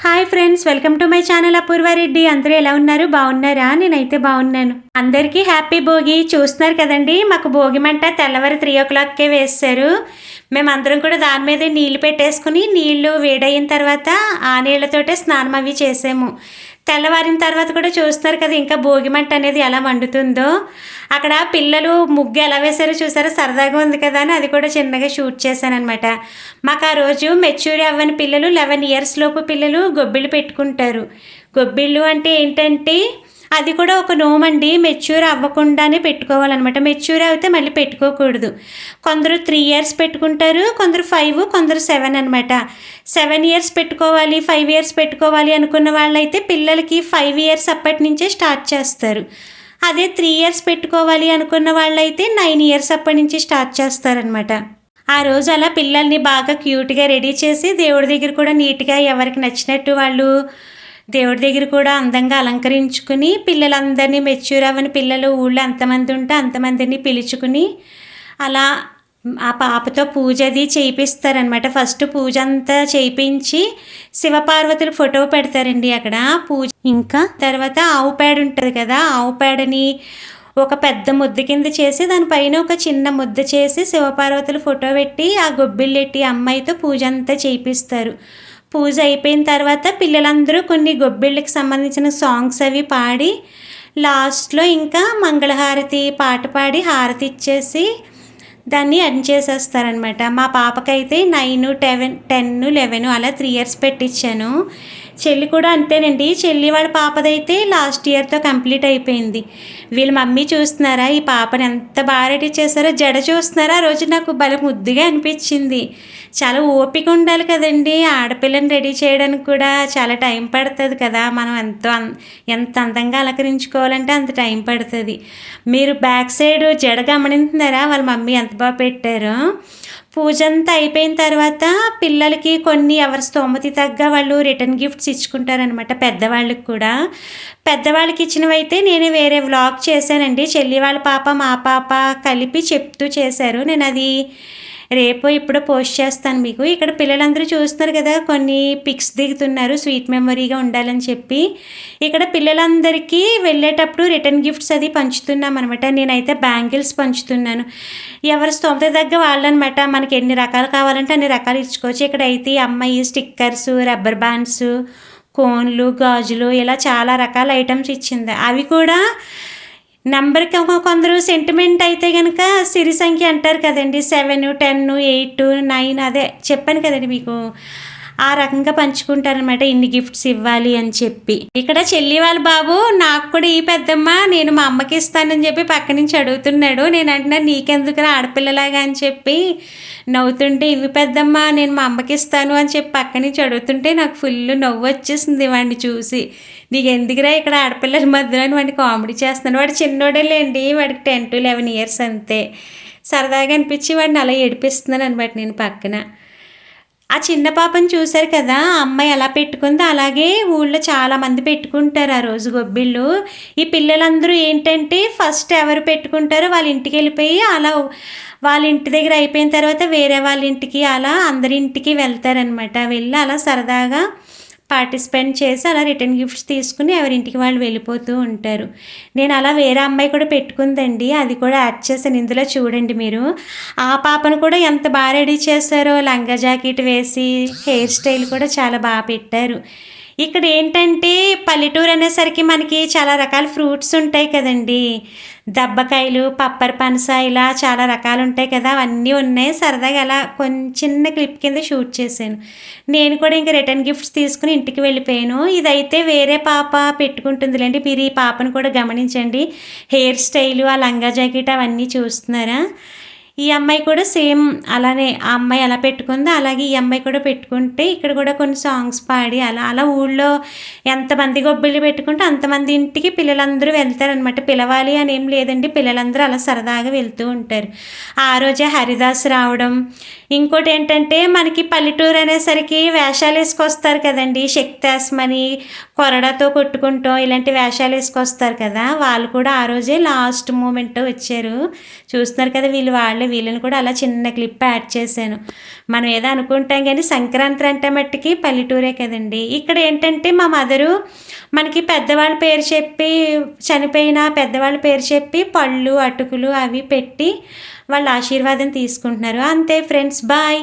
Hi friends welcome to my channel Apoorva Reddy అందరూ ఎలా ఉన్నారు? బాగున్నారా? నేనైతే బాగున్నాను. అందరికీ హ్యాపీ భోగి. చూస్తున్నారు కదండి మాకు భోగి మంట తెల్లవారి త్రీ ఓ క్లాక్కే వేస్తారు మేమందరం కూడా దాని మీద నీళ్ళు పెట్టేసుకుని నీళ్ళు వేడయిన తర్వాత ఆ నీళ్ళతోటే స్నానం అవి చేసాము. తెల్లవారిన తర్వాత కూడా చూస్తున్నారు కదా ఇంకా భోగిమంట అనేది ఎలా మండుతుందో. అక్కడ పిల్లలు ముగ్గు ఎలా వేశారో చూసారో? సరదాగా ఉంది కదా అని అది కూడా చిన్నగా షూట్ చేశాను అనమాట మాకు ఆ రోజు మెచ్యూర్ అవ్వని పిల్లలు లెవెన్ ఇయర్స్ లోపు పిల్లలు గొబ్బిళ్ళు పెట్టుకుంటారు. గొబ్బిళ్ళు అంటే ఏంటంటే అది కూడా ఒక నోమండి. మెచ్యూర్ అవ్వకుండానే పెట్టుకోవాలన్నమాట. మెచ్యూర్ అయితే మళ్ళీ పెట్టుకోకూడదు. కొందరు త్రీ ఇయర్స్ పెట్టుకుంటారు కొందరు ఫైవ్ కొందరు సెవెన్ అనమాట సెవెన్ ఇయర్స్ పెట్టుకోవాలి ఫైవ్ ఇయర్స్ పెట్టుకోవాలి అనుకున్న వాళ్ళైతే పిల్లలకి ఫైవ్ ఇయర్స్ అప్పటి నుంచే స్టార్ట్ చేస్తారు. అదే త్రీ ఇయర్స్ పెట్టుకోవాలి అనుకున్న వాళ్ళైతే నైన్ ఇయర్స్ అప్పటి నుంచి స్టార్ట్ చేస్తారనమాట ఆ రోజు అలా పిల్లల్ని బాగా క్యూట్గా రెడీ చేసి దేవుడి దగ్గర కూడా నీట్గా ఎవరికి నచ్చినట్టు వాళ్ళు దేవుడి దగ్గర కూడా అందంగా అలంకరించుకుని పిల్లలందరినీ మెచ్యూర్ అవ్వని పిల్లలు ఊళ్ళో ఎంతమంది ఉంటే అంతమందిని పిలుచుకుని అలా ఆ పాపతో పూజ అది చేయిస్తారనమాట ఫస్ట్ పూజ అంతా చేయించి శివపార్వతులు ఫోటో పెడతారండి అక్కడ. పూజ ఇంకా తర్వాత ఆవు పేడ ఉంటుంది కదా ఆవు పేడని ఒక పెద్ద ముద్ద కింద చేసి దానిపైన ఒక చిన్న ముద్ద చేసి శివపార్వతులు ఫోటో పెట్టి ఆ గొబ్బిళ్ళెట్టి అమ్మాయితో పూజ అంతా చేయిస్తారు పూజ అయిపోయిన తర్వాత పిల్లలందరూ కొన్ని గొబ్బిళ్ళకి సంబంధించిన సాంగ్స్ అవి పాడి లాస్ట్లో ఇంకా మంగళహారతి పాట పాడి హారతి ఇచ్చేసి దాన్ని అర్న్ చేసేస్తారనమాట మా పాపకైతే నైన్ టెవెన్ టెన్ లెవెన్ అలా త్రీ ఇయర్స్ పెట్టించాను చెల్లి కూడా అంతేనండి. చెల్లి వాళ్ళ పాపదైతే లాస్ట్ ఇయర్తో కంప్లీట్ అయిపోయింది. వీళ్ళ మమ్మీ చూస్తున్నారా? ఈ పాపని ఎంత బాగా రెడీ చేశారో జడ చూస్తున్నారా? ఆ రోజు నాకు భలే ముద్దుగా అనిపించింది. చాలా ఓపిక ఉండాలి కదండి. ఆడపిల్లని రెడీ చేయడానికి కూడా చాలా టైం పడుతుంది కదా. మనం ఎంతో ఎంత అందంగా అలంకరించుకోవాలంటే అంత టైం పడుతుంది. మీరు బ్యాక్ సైడ్ జడ గమనిస్తున్నారా వాళ్ళ మమ్మీ ఎంత బాగా పెట్టారు? పూజ అంతా అయిపోయిన తర్వాత పిల్లలకి కొన్ని ఎవరి స్తోమతి తగ్గ వాళ్ళు రిటర్న్ గిఫ్ట్స్ ఇచ్చుకుంటారనమాట పెద్దవాళ్ళకి కూడా. పెద్దవాళ్ళకి ఇచ్చినవైతే నేను వేరే వ్లాగ్ చేశానండి. చెల్లి వాళ్ళ పాప మా పాప కలిపి చెప్తూ చేశారు. నేను అది రేపు ఇప్పుడు పోస్ట్ చేస్తాను మీకు. ఇక్కడ పిల్లలందరూ చూస్తున్నారు కదా కొన్ని పిక్స్ దిగుతున్నారు స్వీట్ మెమొరీగా ఉండాలని చెప్పి. ఇక్కడ పిల్లలందరికీ వెళ్ళేటప్పుడు రిటర్న్ గిఫ్ట్స్ అది పంచుతున్నాం అనమాట నేనైతే బ్యాంగిల్స్ పంచుతున్నాను. ఎవరి స్తోమత దగ్గర వాళ్ళనమాట. మనకి ఎన్ని రకాలు కావాలంటే అన్ని రకాలు ఇచ్చుకోవచ్చు. ఇక్కడ అయితే అమ్మాయి స్టిక్కర్స్ రబ్బర్ బ్యాండ్స్ కోన్లు గాజులు ఇలా చాలా రకాల ఐటమ్స్ ఇచ్చింది. అవి కూడా నెంబర్కి కొందరు సెంటిమెంట్ అయితే కనుక సిరి సంఖ్య అంటారు కదండి. సెవెన్ టెన్ ఎయిట్ నైన్ అదే చెప్పాను కదండి మీకు. ఆ రకంగా పంచుకుంటారనమాట ఇన్ని గిఫ్ట్స్ ఇవ్వాలి అని చెప్పి. ఇక్కడ చెల్లి వాళ్ళ బాబు నాకు కూడా ఈ పెద్దమ్మ నేను మా అమ్మకి ఇస్తానని చెప్పి పక్క నుంచి అడుగుతున్నాడు. నేను అంటున్నా నీకెందుకు ఆడపిల్లలాగా? అని చెప్పి నవ్వుతుంటే ఇవి పెద్దమ్మ నేను మా అమ్మకి ఇస్తాను అని చెప్పి పక్క నుంచి అడుగుతుంటే నాకు ఫుల్ నవ్వు వచ్చేసింది వాడిని చూసి. నీకు ఎందుకురా ఇక్కడ ఆడపిల్లల మధ్యలో వాడిని కామెడీ చేస్తున్నాను. వాడు చిన్నోడేలేండి వాడికి టెన్ టు లెవెన్ ఇయర్స్ అంతే. సరదాగా అనిపించి వాడిని అలా ఏడిపిస్తున్నాను అనమాట నేను పక్కన. ఆ చిన్న పాపను చూశారు కదా అమ్మాయి ఎలా పెట్టుకుందో అలాగే ఊళ్ళో చాలామంది పెట్టుకుంటారు ఆ రోజు గొబ్బిళ్ళు. ఈ పిల్లలందరూ ఏంటంటే ఫస్ట్ ఎవరు పెట్టుకుంటారో వాళ్ళ ఇంటికి వెళ్ళిపోయి అలా వాళ్ళ ఇంటి దగ్గర అయిపోయిన తర్వాత వేరే వాళ్ళ ఇంటికి అలా అందరి ఇంటికి వెళ్తారనమాట వెళ్ళి అలా సరదాగా పార్టిసిపేట్ చేసి అలా రిటర్న్ గిఫ్ట్స్ తీసుకుని ఎవరింటికి వాళ్ళు వెళ్ళిపోతూ ఉంటారు. నేను అలా వేరే అమ్మాయి కూడా పెట్టుకుందండి. అది కూడా యాడ్ చేశాను. ఇందులో చూడండి మీరు. ఆ పాపను కూడా ఎంత బాగా రెడీ చేశారో. లంగా జాకెట్ వేసి హెయిర్ స్టైల్ కూడా చాలా బాగా పెట్టారు. ఇక్కడ ఏంటంటే పల్లెటూరు అనేసరికి మనకి చాలా రకాల ఫ్రూట్స్ ఉంటాయి కదండి. దబ్బకాయలు పప్పర్ పనస ఇలా చాలా రకాలు ఉంటాయి కదా. అవన్నీ ఉన్నాయి. సరదాగా అలా కొంచెం చిన్న క్లిప్ కింద షూట్ చేశాను. నేను కూడా ఇంకా రిటర్న్ గిఫ్ట్స్ తీసుకుని ఇంటికి వెళ్ళిపోయాను. ఇదైతే వేరే పాప పెట్టుకుంటుందిలేండి. మీరు ఈ పాపను కూడా గమనించండి. హెయిర్ స్టైలు ఆ లంగా జాకెట్ అవన్నీ చూస్తున్నారా? ఈ అమ్మాయి కూడా సేమ్ అలానే ఆ అమ్మాయి అలా పెట్టుకుందో? అలాగే ఈ అమ్మాయి కూడా పెట్టుకుంటే ఇక్కడ కూడా కొన్ని సాంగ్స్ పాడి అలా అలా ఊళ్ళో ఎంతమంది గొబ్బిళ్ళు పెట్టుకుంటే అంతమంది ఇంటికి పిల్లలందరూ వెళ్తారనమాట పిలవాలి అని ఏం లేదండి. పిల్లలందరూ అలా సరదాగా వెళ్తూ ఉంటారు. ఆ రోజే హరిదాస్ రావడం. ఇంకోటి ఏంటంటే మనకి పల్లెటూరు అనేసరికి వేషాలు వేసుకొస్తారు కదండి. శక్తాస్మని కొరడాతో కొట్టుకుంటాం ఇలాంటి వేషాలు వేసుకొస్తారు కదా వాళ్ళు కూడా ఆ రోజే లాస్ట్ మూమెంట్ వచ్చారు. చూస్తున్నారు కదా వీళ్ళు వాళ్ళే వీళ్ళని కూడా అలా చిన్న క్లిప్ యాడ్ చేశాను. మనం ఏదో అనుకుంటాం కానీ సంక్రాంతి అంటే మట్టికి పల్లెటూరే కదండి. ఇక్కడ ఏంటంటే మా మదరు మనకి పెద్దవాళ్ళ పేరు చెప్పి చనిపోయిన పెద్దవాళ్ళ పేరు చెప్పి పళ్ళు అటుకులు అవి పెట్టి వాళ్ళ ఆశీర్వాదం తీసుకుంటున్నారు. అంతే ఫ్రెండ్స్ బాయ్